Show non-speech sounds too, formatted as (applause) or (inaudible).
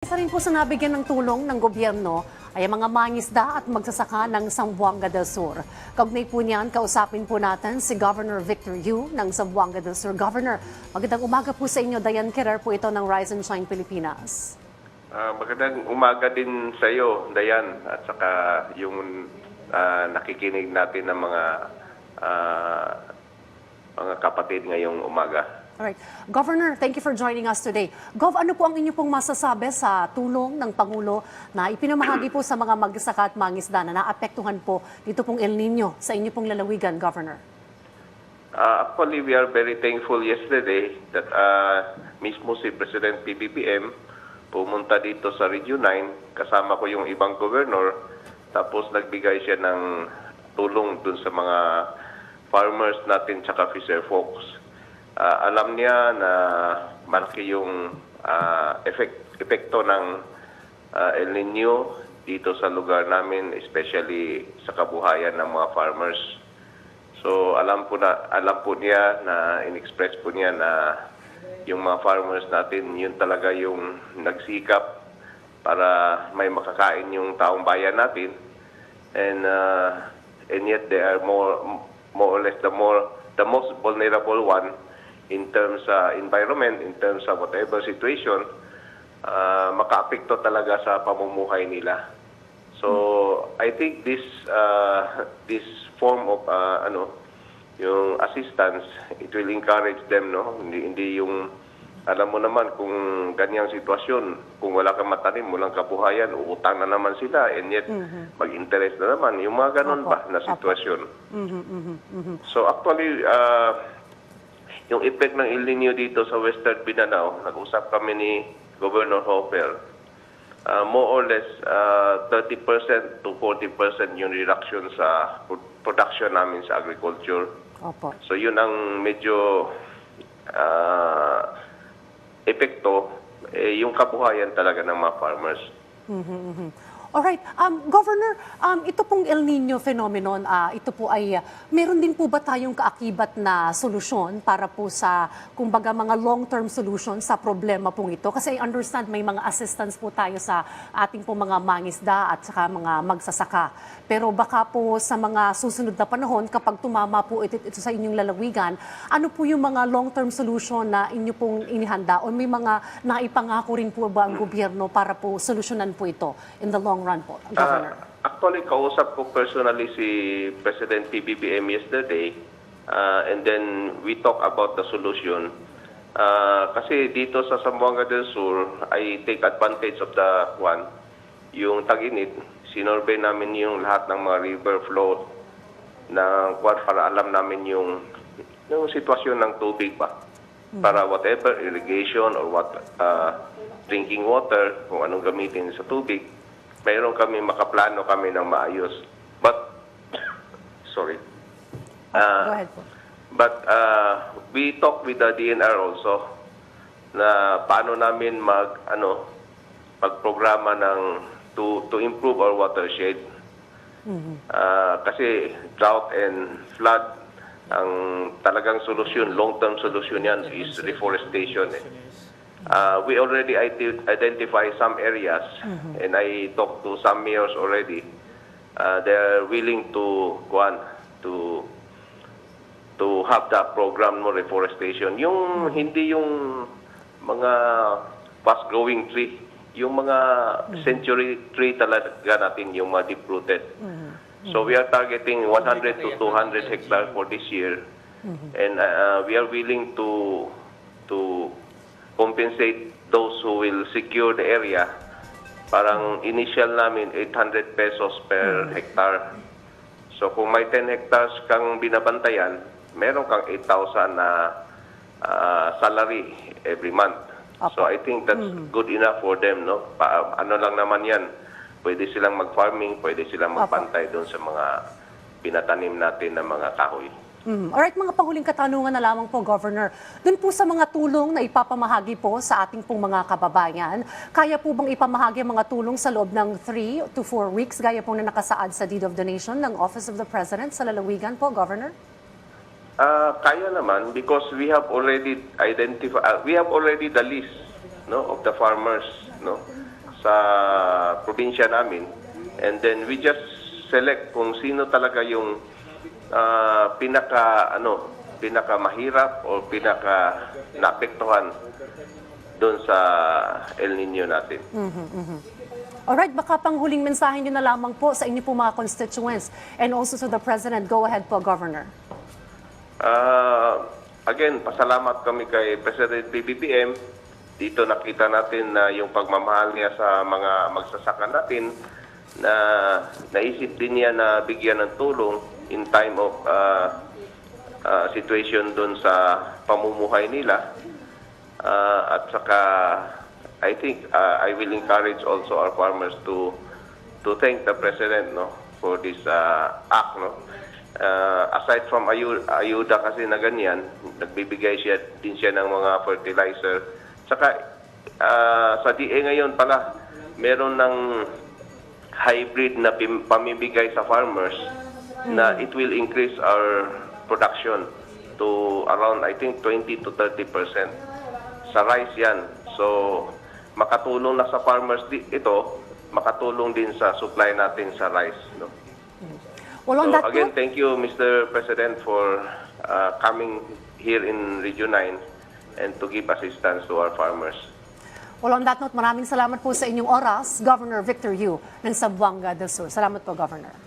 Isa rin po sa nabigyan ng tulong ng gobyerno ay ang mga mangisda at magsasaka ng Zamboanga del Sur. Kaugnay po niyan, kausapin po natin si Governor Victor Yu ng Zamboanga del Sur. Governor, magandang umaga po sa inyo. Diane Kerrer po ito ng Rise and Shine Pilipinas. Ah, magandang umaga din sa iyo, Dayan, at saka yung ah, nakikinig natin ng mga ah, mga kapatid ngayong umaga. Alright. Governor, thank you for joining us today. Gov, ano po ang inyo pong masasabi sa tulong ng Pangulo na ipinamahagi po sa mga magsasaka at mangisda na naapektuhan po dito pong El Nino sa inyo pong lalawigan, Governor? Ah, actually, we are very thankful yesterday that ah, mismo si President PBBM pumunta dito sa Region 9, kasama ko yung ibang governor, tapos nagbigay siya ng tulong dun sa mga farmers natin tsaka fisher folks. Ah, alam niya na malaki yung ah, effect, epekto ng ah, El Nino dito sa lugar namin, especially sa kabuhayan ng mga farmers. So alam po na alam po niya na in-express po niya na yung mga farmers natin yun talaga yung nagsikap para may makakain yung taong bayan natin. And uh, and yet they are more more or less the more the most vulnerable one in terms sa environment, in terms sa whatever situation, uh, makaapekto talaga sa pamumuhay nila. So I think this uh, this form of uh, ano yung assistance it will encourage them no? Hindi hindi yung alam mo naman kung ganyang sitwasyon kung wala kang matanim walang kabuhayan uutang na naman sila and yet mag-interest na naman. Yung mga ganun Opo, ba na sitwasyon? So actually uh, yung effect ng El Nino dito sa Western Mindanao nag-usap kami ni Governor Hopper uh, more or less uh, 30% to 40% yung reduction sa pro- production namin sa agriculture. Opo. So yun ang medyo uh, epekto, eh, yung kabuhayan talaga ng mga farmers. Alright, um, Governor, um, ito pong El Nino phenomenon, ah, ito po ay, ah, meron din po ba tayong kaakibat na solusyon para po sa, kumbaga, mga long-term solution sa problema pong ito? Kasi I understand may mga assistance po tayo sa ating po mga mangisda at saka mga magsasaka. Pero baka po sa mga susunod na panahon, kapag tumama po ito, ito sa inyong lalawigan, ano po yung mga long-term solution na inyo pong inihanda? O may mga naipangako rin po ba ang gobyerno para po solusyonan po ito in the long run po, Governor? Ah, actually, kausap ko personally si President PBBM yesterday ah, and then we talk about the solution. Ah, kasi dito sa Zamboanga del Sur, I take advantage of the one, yung tag-init. Namin yung lahat ng mga river flow na para alam namin yung yung sitwasyon ng tubig ba. Para whatever irrigation or what ah, drinking water, kung anong gamitin sa tubig, mayroon kami makaplano kami ng maayos. But (coughs) sorry. Ah, Go ahead po. But uh, we talk with the DNR also na paano namin mag ano magprograma ng to to improve our watershed. Ah, kasi drought and flood ang talagang solusyon, long-term solution yan is reforestation. Eh. Uh, we already ide- identify some areas and I talked to some mayors already. Uh, they're willing to go on to to have that program no reforestation. Yung hindi yung mga fast growing tree, yung mga century tree talaga natin yung mga deep rooted. So we are targeting 100 to 200 hectares for this year. And uh, we are willing to to compensate those who will secure the area. Parang initial namin 800 pesos per hectare. So kung may 10 hectares kang binabantayan, meron kang 8,000 na ah, salary every month. So I think that's good enough for them, no? Pa, ano lang naman 'yan. Pwede silang mag-farming, pwede silang magbantay doon sa mga pinatanim natin na mga kahoy. Mm. Alright, mga panghuling katanungan na lamang po, Governor. Doon po sa mga tulong na ipapamahagi po sa ating pong mga kababayan, kaya po bang ipamahagi mga tulong sa loob ng 3 to 4 weeks, gaya po na nakasaad sa Deed of Donation ng Office of the President sa lalawigan po, Governor? Ah, kaya naman because we have already identified we have already the list no of the farmers no sa probinsya namin. And then we just select kung sino talaga yung ah, pinaka ano, pinaka mahirap o pinaka naapektuhan doon sa El Nino natin. Alright, baka panghuling mensahe nyo na lamang po sa inyo po mga constituents and also to the President. Go ahead po, Governor. Ah, again, pasalamat kami kay President PBBM. Dito nakita natin na yung pagmamahal niya sa mga magsasaka natin na naisip din niya na bigyan ng tulong in time of ah, ah, situation doon sa pamumuhay nila. Ah, at saka I think ah, I will encourage also our farmers to to thank the president no for this ah, act no. Ah, aside from ayu- ayuda kasi na ganyan, nagbibigay siya din siya ng mga fertilizer. Saka ah, sa DA ngayon pala meron ng hybrid na pamimigay sa farmers na it will increase our production to around I think 20 to 30 percent sa rice yan. So, makatulong na sa farmers di- ito, makatulong din sa supply natin sa rice. No? Well, on So, that again, note, thank you, Mr. President, for uh, coming here in Region 9 and to give assistance to our farmers. well, on that note, maraming salamat po sa inyong oras, Governor Victor Yu ng Zamboanga del Sur. Salamat po, Governor.